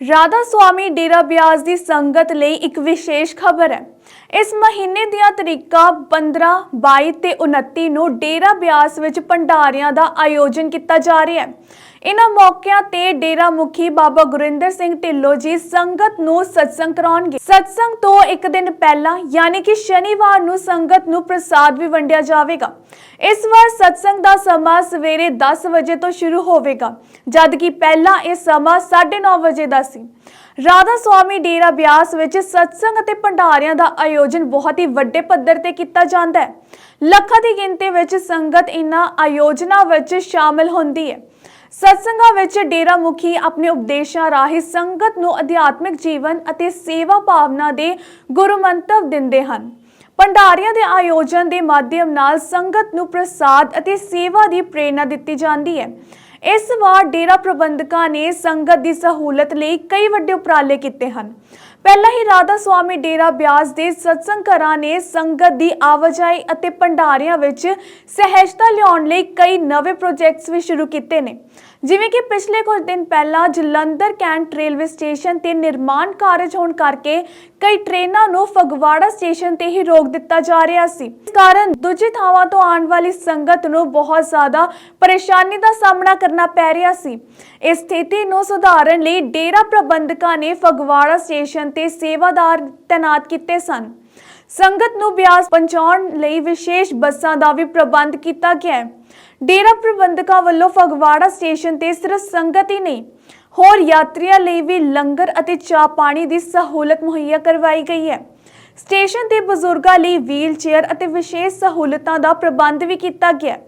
ਰਾਧਾ ਸੁਆਮੀ ਡੇਰਾ ਬਿਆਸ ਦੀ ਸੰਗਤ ਲਈ ਇੱਕ ਵਿਸ਼ੇਸ਼ ਖਬਰ ਹੈ। ਇਸ ਮਹੀਨੇ ਦੀਆਂ ਤਰੀਕਾਂ 15, 22 ਤੇ 29 ਨੂੰ ਡੇਰਾ ਬਿਆਸ ਵਿੱਚ ਭੰਡਾਰਿਆਂ ਦਾ ਆਯੋਜਨ ਕੀਤਾ ਜਾ ਰਿਹਾ ਹੈ। ਇਹਨਾਂ ਮੌਕਿਆਂ ਤੇ ਡੇਰਾ ਮੁਖੀ ਬਾਬਾ ਗੁਰਿੰਦਰ ਸਿੰਘ ਢਿੱਲੋਂ ਜੀ ਸੰਗਤ ਨੂੰ ਸਤਸੰਗ ਕਰਾਉਣਗੇ। ਸਤਸੰਗ ਤੋਂ ਇੱਕ ਦਿਨ ਪਹਿਲਾਂ, ਯਾਨੀ ਕਿ ਸ਼ਨੀਵਾਰ ਨੂੰ ਸੰਗਤ ਨੂੰ ਪ੍ਰਸਾਦ ਵੀ ਵੰਡਿਆ ਜਾਵੇਗਾ। ਇਸ ਵਾਰ ਸਤਸੰਗ ਦਾ ਸਮਾਂ ਸਵੇਰੇ 10 ਵਜੇ ਤੋਂ ਸ਼ੁਰੂ ਹੋਵੇਗਾ, ਜਦਕਿ ਪਹਿਲਾਂ ਇਹ ਸਮਾਂ 9:30 ਵਜੇ ਦਾ ਸੀ। ਰਾਧਾ ਸੁਆਮੀ ਡੇਰਾ ਬਿਆਸ ਵਿੱਚ ਸਤਸੰਗ ਅਤੇ ਭੰਡਾਰਿਆਂ ਦਾ ਆਯੋਜਨ ਬਹੁਤ ਹੀ ਵੱਡੇ ਪੱਧਰ ਤੇ ਕੀਤਾ ਜਾਂਦਾ ਹੈ। ਲੱਖਾਂ ਦੀ ਗਿਣਤੀ ਵਿੱਚ ਸੰਗਤ ਇਨ੍ਹਾਂ ਆਯੋਜਨਾਂ ਵਿੱਚ ਸ਼ਾਮਲ ਹੁੰਦੀ ਹੈ। ਸਤਸੰਗਾਂ ਵਿੱਚ ਡੇਰਾ ਮੁਖੀ ਆਪਣੇ ਉਪਦੇਸ਼ਾਂ ਰਾਹੀਂ ਸੰਗਤ ਨੂੰ ਅਧਿਆਤਮਿਕ ਜੀਵਨ ਅਤੇ ਸੇਵਾ ਭਾਵਨਾ ਦੇ ਗੁਰੂ ਮੰਤਵ ਦਿੰਦੇ ਹਨ। ਭੰਡਾਰੀਆਂ ਦੇ ਆਯੋਜਨ ਦੇ ਮਾਧਿਅਮ ਨਾਲ ਸੰਗਤ ਨੂੰ ਪ੍ਰਸਾਦ ਅਤੇ ਸੇਵਾ ਦੀ ਪ੍ਰੇਰਣਾ ਦਿੱਤੀ ਜਾਂਦੀ ਹੈ। ਇਸ ਵਾਰ ਡੇਰਾ ਪ੍ਰਬੰਧਕਾਂ ਨੇ ਸੰਗਤ ਦੀ ਸਹੂਲਤ ਲਈ ਕਈ ਵੱਡੇ ਉਪਰਾਲੇ ਕੀਤੇ ਹਨ। ਪਹਿਲਾਂ ਹੀ ਰਾਧਾ ਸੁਆਮੀ ਡੇਰਾ ਬਿਆਸ ਦੇ ਸਤਸੰਗ ਘਰਾਂ ਨੇ ਸੰਗਤ ਦੀ ਆਵਾਜਾਈ ਅਤੇ ਭੰਡਾਰਿਆਂ ਵਿੱਚ ਸਹਿਜਤਾ ਲਿਆਉਣ ਲਈ ਕਈ ਨਵੇਂ ਪ੍ਰੋਜੈਕਟਸ ਵੀ ਸ਼ੁਰੂ ਕੀਤੇ ਨੇ। ਜਿਵੇਂ ਕਿ ਪਿਛਲੇ ਕੁਝ ਦਿਨ ਪਹਿਲਾਂ ਜਲੰਧਰ ਕੈਂਟ ਰੇਲਵੇ ਸਟੇਸ਼ਨ ਤੇ ਨਿਰਮਾਣ ਕਾਰਜ ਹੋਣ ਕਰਕੇ ਕਈ ਟ੍ਰੇਨਾਂ ਨੂੰ ਫਗਵਾੜਾ ਸਟੇਸ਼ਨ ਤੇ ਹੀ ਰੋਕ ਦਿੱਤਾ ਜਾ ਰਿਹਾ ਸੀ। ਇਸ ਕਾਰਨ ਦੂਜੀ ਥਾਵਾਂ ਤੋਂ ਆਉਣ ਵਾਲੀ ਸੰਗਤ ਨੂੰ ਬਹੁਤ ਜ਼ਿਆਦਾ ਪਰੇਸ਼ਾਨੀ ਦਾ ਸਾਹਮਣਾ ਕਰਨਾ ਪੈ ਰਿਹਾ ਸੀ। ਇਸ ਸਥਿਤੀ ਨੂੰ ਸੁਧਾਰਨ ਲਈ ਡੇਰਾ ਪ੍ਰਬੰਧਕਾਂ ਨੇ ਫਗਵਾੜਾ ਸਟੇਸ਼ਨ ਤੇ ਸੇਵਾਦਾਰ ਤੈਨਾਤ ਕੀਤੇ ਸਨ। ਸੰਗਤ ਨੂੰ ਬਿਆਸ ਪਹੁੰਚਾਉਣ ਲਈ ਵਿਸ਼ੇਸ਼ ਬੱਸਾਂ ਦਾ ਵੀ ਪ੍ਰਬੰਧ ਕੀਤਾ ਗਿਆ ਹੈ। ਡੇਰਾ ਪ੍ਰਬੰਧਕਾਂ ਵੱਲੋਂ ਫਗਵਾੜਾ ਸਟੇਸ਼ਨ ਤੇ ਸਿਰਫ ਸੰਗਤ ਹੀ ਨਹੀਂ, ਹੋਰ ਯਾਤਰੀਆਂ ਲਈ ਵੀ ਲੰਗਰ ਅਤੇ ਚਾਹ ਪਾਣੀ ਦੀ ਸਹੂਲਤ ਮੁਹੱਈਆ ਕਰਵਾਈ ਗਈ ਹੈ। ਸਟੇਸ਼ਨ ਤੇ ਬਜ਼ੁਰਗਾਂ ਲਈ ਵੀਲ ਚੇਅਰ ਅਤੇ ਵਿਸ਼ੇਸ਼ ਸਹੂਲਤਾਂ ਦਾ ਪ੍ਰਬੰਧ ਵੀ ਕੀਤਾ ਗਿਆ ਹੈ।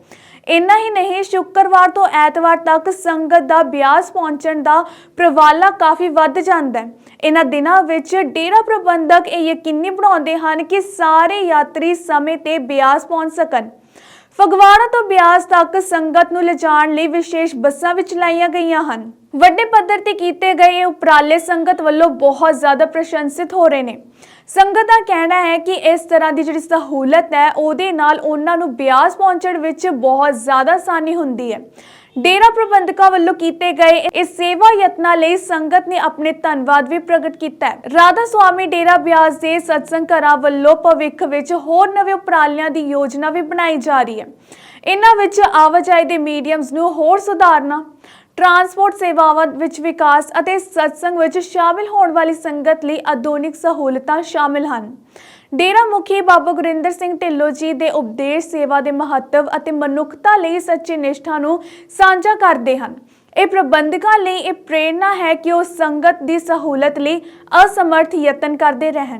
ਇੰਨਾ ਹੀ ਨਹੀਂ, ਸ਼ੁੱਕਰਵਾਰ ਤੋਂ ਐਤਵਾਰ ਤੱਕ ਸੰਗਤ ਦਾ ਬਿਆਸ ਪਹੁੰਚਣ ਦਾ ਪ੍ਰਵਾਲਾ ਕਾਫੀ ਵੱਧ ਜਾਂਦਾ ਹੈ। ਇਹਨਾਂ ਦਿਨਾਂ ਵਿੱਚ ਡੇਰਾ ਪ੍ਰਬੰਧਕ ਇਹ ਯਕੀਨੀ ਬਣਾਉਂਦੇ ਹਨ ਕਿ ਸਾਰੇ ਯਾਤਰੀ ਸਮੇਂ ਤੇ ਬਿਆਸ ਪਹੁੰਚ ਸਕਣ। ਫਗਵਾੜਾ ਤੋਂ ਬਿਆਸ ਤੱਕ ਸੰਗਤ ਨੂੰ ਲਿਜਾਣ ਲਈ ਵਿਸ਼ੇਸ਼ ਬੱਸਾਂ ਵੀ ਚਲਾਈਆਂ ਗਈਆਂ ਹਨ। ਵੱਡੇ ਪੱਧਰ ਤੇ ਕੀਤੇ ਗਏ ਇਹ ਉਪਰਾਲੇ ਸੰਗਤ ਵੱਲੋਂ ਬਹੁਤ ਜ਼ਿਆਦਾ ਪ੍ਰਸ਼ੰਸਿਤ ਹੋ ਰਹੇ ਨੇ। ਸੰਗਤ ਦਾ ਕਹਿਣਾ ਹੈ ਕਿ ਇਸ ਤਰ੍ਹਾਂ ਦੀ ਜਿਹੜੀ ਸਹੂਲਤ ਹੈ, ਉਹਦੇ ਨਾਲ ਉਹਨਾਂ ਨੂੰ ਬਿਆਸ ਪਹੁੰਚਣ ਵਿੱਚ ਬਹੁਤ ਜ਼ਿਆਦਾ ਆਸਾਨੀ ਹੁੰਦੀ ਹੈ। ਡੇਰਾ ਪ੍ਰਬੰਧਕਾਂ ਵੱਲੋਂ ਕੀਤੇ ਗਏ ਇਸ ਸੇਵਾ ਯਤਨਾਂ ਲਈ ਸੰਗਤ ਨੇ ਆਪਣੇ ਧੰਨਵਾਦ ਵੀ ਪ੍ਰਗਟ ਕੀਤਾ ਹੈ। ਰਾਧਾ ਸੁਆਮੀ ਡੇਰਾ ਬਿਆਸ ਦੇ ਸਤਸੰਗ ਘਰਾਂ ਵੱਲੋਂ ਭਵਿੱਖ ਵਿੱਚ ਹੋਰ ਨਵੇਂ ਉਪਰਾਲਿਆਂ ਦੀ ਯੋਜਨਾ ਵੀ ਬਣਾਈ ਜਾ ਰਹੀ ਹੈ। ਇਹਨਾਂ ਵਿੱਚ ਆਵਾਜਾਈ ਦੇ ਮੀਡੀਅਮਸ ਨੂੰ ਹੋਰ ਸੁਧਾਰਨਾ ਟਰਾਂਸਪੋਰਟ ਸੇਵਾਵਾਂ ਵਿੱਚ ਵਿਕਾਸ ਅਤੇ ਸਤਸੰਗ ਵਿੱਚ ਸ਼ਾਮਿਲ ਹੋਣ ਵਾਲੀ ਸੰਗਤ ਲਈ ਆਧੁਨਿਕ ਸਹੂਲਤਾਂ ਸ਼ਾਮਿਲ ਹਨ। ਡੇਰਾ ਮੁਖੀ ਬਾਬਾ ਗੁਰਿੰਦਰ ਸਿੰਘ ਢਿੱਲੋਂ ਜੀ ਦੇ ਉਪਦੇਸ਼ ਸੇਵਾ ਦੇ ਮਹੱਤਵ ਅਤੇ ਮਨੁੱਖਤਾ ਲਈ ਸੱਚੀ ਨਿਸ਼ਠਾ ਨੂੰ ਸਾਂਝਾ ਕਰਦੇ ਹਨ। ਇਹ ਪ੍ਰਬੰਧਕਾਂ ਲਈ ਇਹ ਪ੍ਰੇਰਣਾ ਹੈ ਕਿ ਉਹ ਸੰਗਤ ਦੀ ਸਹੂਲਤ ਲਈ ਅਸਮਰਥ ਯਤਨ ਕਰਦੇ ਰਹਿਣ।